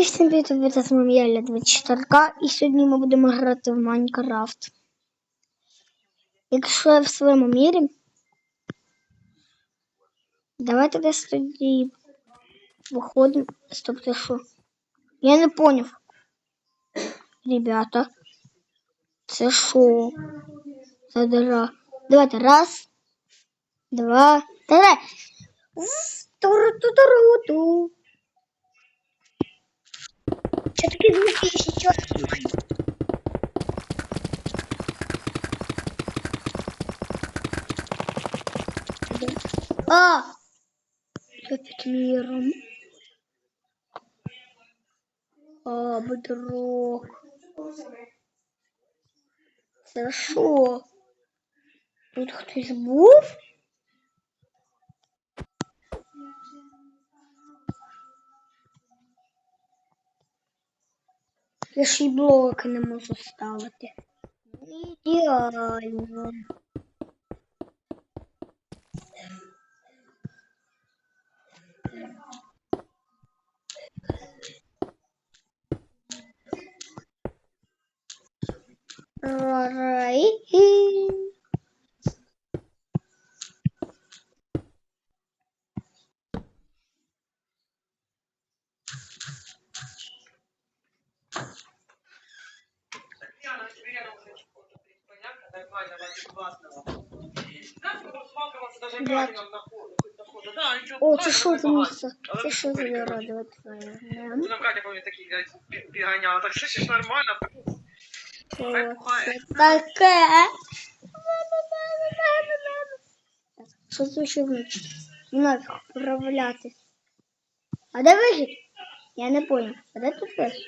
І всім привіт, з вами я, Ля 24 і сьогодні ми будемо грати в Майнкрафт. Якщо я в своєму мірі, давайте десь тоді виходимо. Стоп, це що? Я не поняв. Ребята, це що? За дыра. Давайте, раз, два, три. Туру-ту-туру-ту. А! Опять миром. А, бодрок. Що? Тут хтось був? Я ж і блоки не можу ставити. Ідеально. Рай. Татьяна, тебе рядом уже чего-то, понятно. Знаешь, как даже. О, це що за місце? Це що за народи твоє? Нам Катя, помню, бі- бігання. Так слышишь, нормально. Що це таке? Що це ще вночі? Нафіг управляти. А де вихід? Я не понял. А де тут вихід?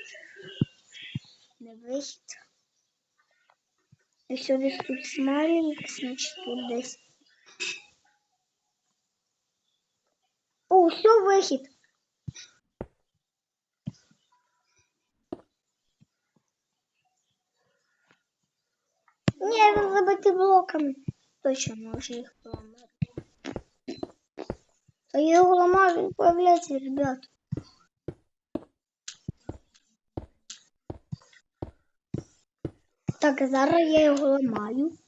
Не вихід. Якщо десь тут смайлик, значить тут десь. О, все, вихід. Ні, він забитий блоками. Точно може їх поламати. Та я його ламаю, він появляється, ребят. Так, зараз я його ламаю.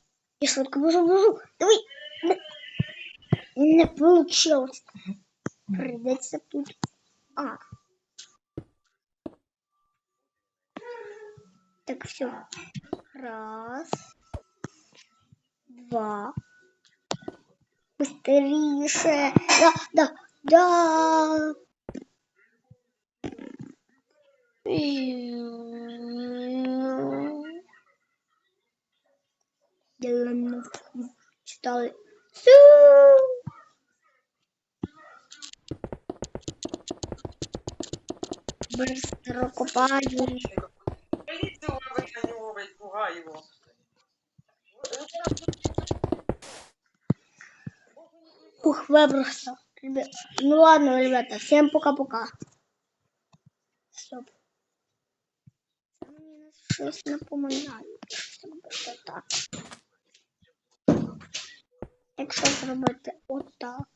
Я швидко бежу, бежу. Давай. Не, получилось. Придеться тут. А. Так, все. Раз. Два. Быстрее. Да, да, да. Делаем читали. Су. Быстро копаю. Полицию выбрать на него, блядь, пугай его. Ух, выбросил. Ребят, Ну ладно, ребята, всем пока-пока. Стоп. Це мені щось напоминає. Щоб зробити так. Якщо зробити отак.